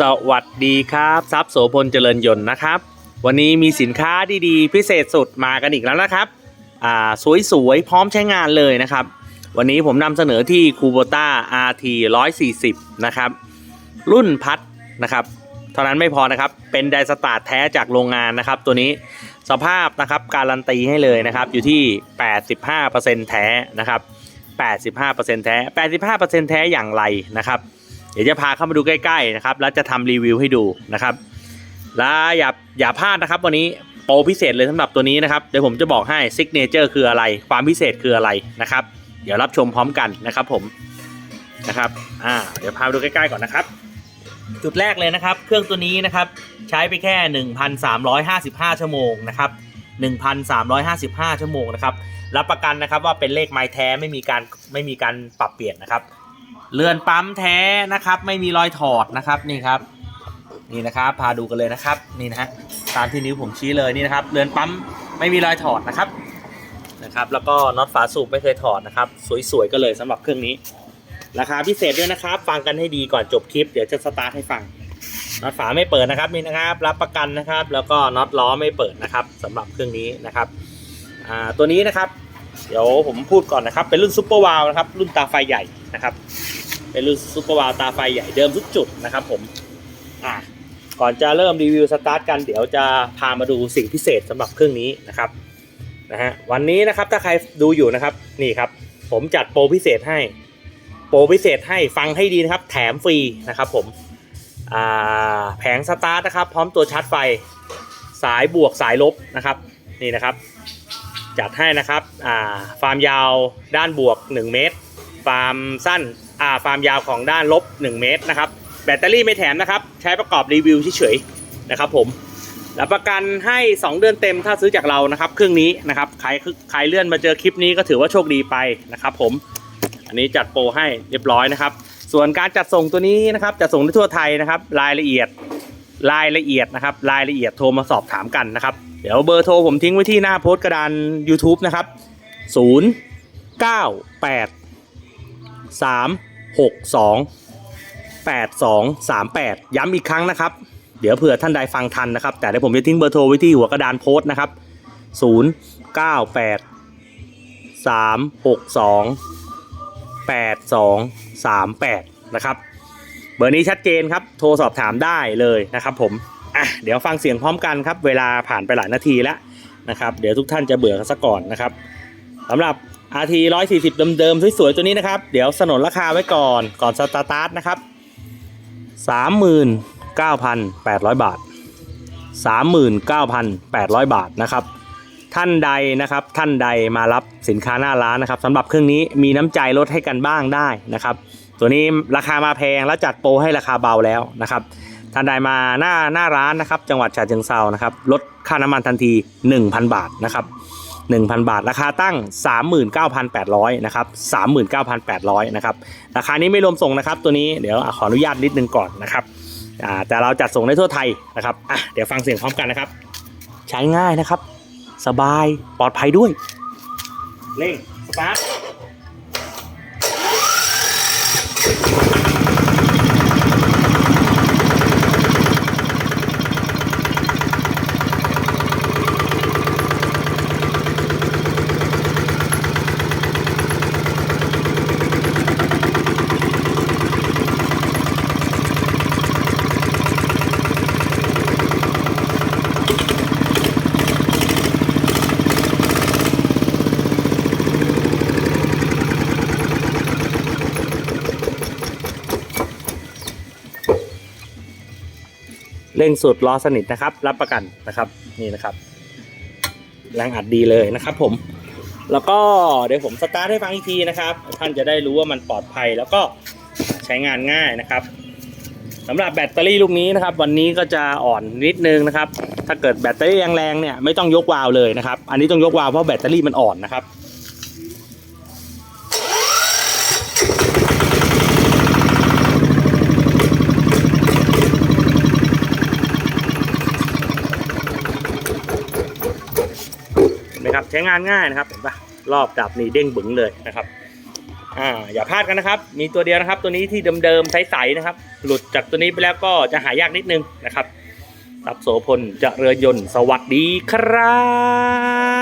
สวัสดีครับทรัพย์โสพลเจริญยนต์นะครับ วันนี้มีสินค้าดีๆ พิเศษสุดมากันอีกแล้วนะครับอ่าสวยๆ พร้อมใช้งานเลยนะครับ วันนี้ผมนำเสนอที่คูโบต้า RT 140 นะครับ รุ่นพัดนะครับเท่านั้นไม่พอนะครับ เป็นไดสตาร์ทแท้จากโรงงานนะครับ ตัวนี้สภาพนะครับการันตีให้เลยนะครับ อยู่ที่ 85%แท้นะครับ 85%แท้ 85%แท้อย่างไรนะครับ เดี๋ยวจะพาเข้ามาดูใกล้ๆนะครับแล้วจะทำรีวิวให้ดูนะครับแล้วอย่าอย่าพลาดนะครับ วันนี้โปรพิเศษเลยสำหรับตัวนี้นะครับเดี๋ยวผมจะบอกให้ซิกเนเจอร์คืออะไร ความพิเศษคืออะไรนะครับ เดี๋ยวรับชมพร้อมกันนะครับผมนะครับอ่าเดี๋ยวพาดูใกล้ๆก่อนนะครับ จุดแรกเลยนะครับ เครื่องตัวนี้นะครับใช้ไปแค่ 1,355 ชั่วโมงนะครับ1,355 ชั่วโมงนะครับรับประกันนะครับว่าเป็นเลขไม้แท้ไม่มีการไม่มีการปรับเปลี่ยนนะครับ เรือนปั๊มแท้นะครับ ไม่มีรอยถอดนะครับนี่ครับ นี่นะครับพาดูกันเลยนะครับนี่นะฮะตามที่นิ้วผมชี้เลยนี่นะครับ เรือนปั๊มไม่มีรอยถอดนะครับนะครับ แล้วก็น็อตฝาสูบไม่เคยถอดนะครับ สวยๆก็เลยสำหรับเครื่องนี้ ราคาพิเศษด้วยนะครับ ฟังกันให้ดีก่อนจบคลิปเดี๋ยวจะสตาร์ทให้ฟังน็อตฝาไม่เปิดนะครับนี่นะครับ รับประกันนะครับ แล้วก็น็อตล้อไม่เปิดนะครับสำหรับเครื่องนี้นะครับอ่าตัวนี้นะครับ เดี๋ยวผมพูดก่อนนะครับ เป็นรุ่นซูเปอร์วาลนะครับ รุ่นตาไฟใหญ่นะครับ เป็นรุ่นซูเปอร์วาลตาไฟใหญ่เดิมทุกจุดนะครับผมอ่าก่อนจะเริ่มรีวิวสตาร์ทกันเดี๋ยวจะพามาดูสิ่งพิเศษสำหรับเครื่องนี้นะครับนะฮะวันนี้นะครับถ้าใครดูอยู่นะครับนี่ครับ ผมจัดโปรพิเศษให้ โปรพิเศษให้ฟังให้ดีนะครับ แถมฟรีนะครับ ผมอ่าแผงสตาร์ทนะครับ พร้อมตัวชาร์จไฟ สายบวกสายลบนะครับ นี่นะครับ จัดให้นะครับฟาร์มยาวด้านบวก 1 เมตร ฟาร์มสั้นฟาร์มยาวของด้านลบ 1 เมตรนะครับ แบตเตอรี่ไม่แถมนะครับ ใช้ประกอบรีวิวเฉยๆนะครับผมรับประกันให้ 2 เดือนเต็มถ้าซื้อจากเรานะครับเครื่องนี้นะครับใครใครเลื่อนมาเจอคลิปนี้ก็ถือว่าโชคดีไปนะครับผม อันนี้จัดโปรให้เรียบร้อยนะครับ ส่วนการจัดส่งตัวนี้นะครับจัดส่งทั่วไทยนะครับ รายละเอียดรายละเอียดนะครับ รายละเอียดโทรมาสอบถามกันนะครับ เดี๋ยวเบอร์โทรผมทิ้งไว้ที่หน้าโพสต์กระดาน YouTube นะครับ 0 9 8 3 6 2 8 2 3 8 ย้ำอีกครั้งนะครับ เดี๋ยวเผื่อท่านใดฟังทันนะครับ แต่เดี๋ยวผมจะทิ้งเบอร์โทรไว้ที่หัวกระดานโพสต์นะครับ 0 9 8 3 6 2 8238 นะครับ เบอร์นี้ชัดเจนครับ โทรสอบถามได้เลยนะครับผม อะเดี๋ยวฟังเสียงพร้อมกันครับ เวลาผ่านไปหลายนาทีแล้วนะครับเดี๋ยวทุกท่านจะเบื่อกันซะก่อนนะครับสำหรับ RT 140 เดิมๆสวยๆตัวนี้นะครับ เดี๋ยวสนนราคาไว้ก่อนก่อนสตาร์ทนะครับ 39,800 บาท 39,800 บาทนะครับท่านใดนะครับท่านใดมารับสินค้าหน้าร้านนะครับสำหรับเครื่องนี้มีน้ำใจลดให้กันบ้างได้นะครับ ตัวนี้ราคามาแพงแล้วจัดโปรให้ราคาเบาแล้วนะครับ ท่านใดมาหน้าหน้าร้านนะครับ จังหวัดฉะเชิงเซานะครับลดค่าน้ำมันทันที 1,000 บาทนะครับ1,000 บาท ราคาตั้ง 39,800นะครับ39,800นะครับราคานี้ไม่รวมส่งนะครับ ตัวนี้เดี๋ยวขออนุญาตนิดนึงก่อนนะครับอ่าแต่เราจัดส่งได้ทั่วไทยนะครับอะเดี๋ยวฟังเสียงพร้อมกันนะครับ ใช้ง่ายนะครับ สบายปลอดภัยด้วย เร่งสตาร์ท เร่งสุดล้อสนิทนะครับ รับประกันนะครับนี่นะครับ แรงอัดดีเลยนะครับ ผม แล้วก็เดี๋ยวผมสตาร์ทให้ฟังอีกทีนะครับ ท่านจะได้รู้ว่ามันปลอดภัยแล้วก็ใช้งานง่ายนะครับสำหรับแบตเตอรี่ลูกนี้นะครับ วันนี้ก็จะอ่อนนิดนึงนะครับ ถ้าเกิดแบตเตอรี่แรงๆเนี่ยไม่ต้องยกวาล์วเลยนะครับ อันนี้ต้องยกวาล์วเพราะแบตเตอรี่มันอ่อนนะครับ นะครับ ใช้งานง่ายนะครับเห็นปะรอบดับนี่เด้งบึ๋งเลยนะครับอ่าอย่าพลาดกันนะครับ มีตัวเดียวนะครับ ตัวนี้ที่เดิมๆใสๆนะครับ หลุดจากตัวนี้ไปแล้วก็จะหายากนิดนึงนะครับทรัพย์โสพลเรือยนต์สวัสดีครับ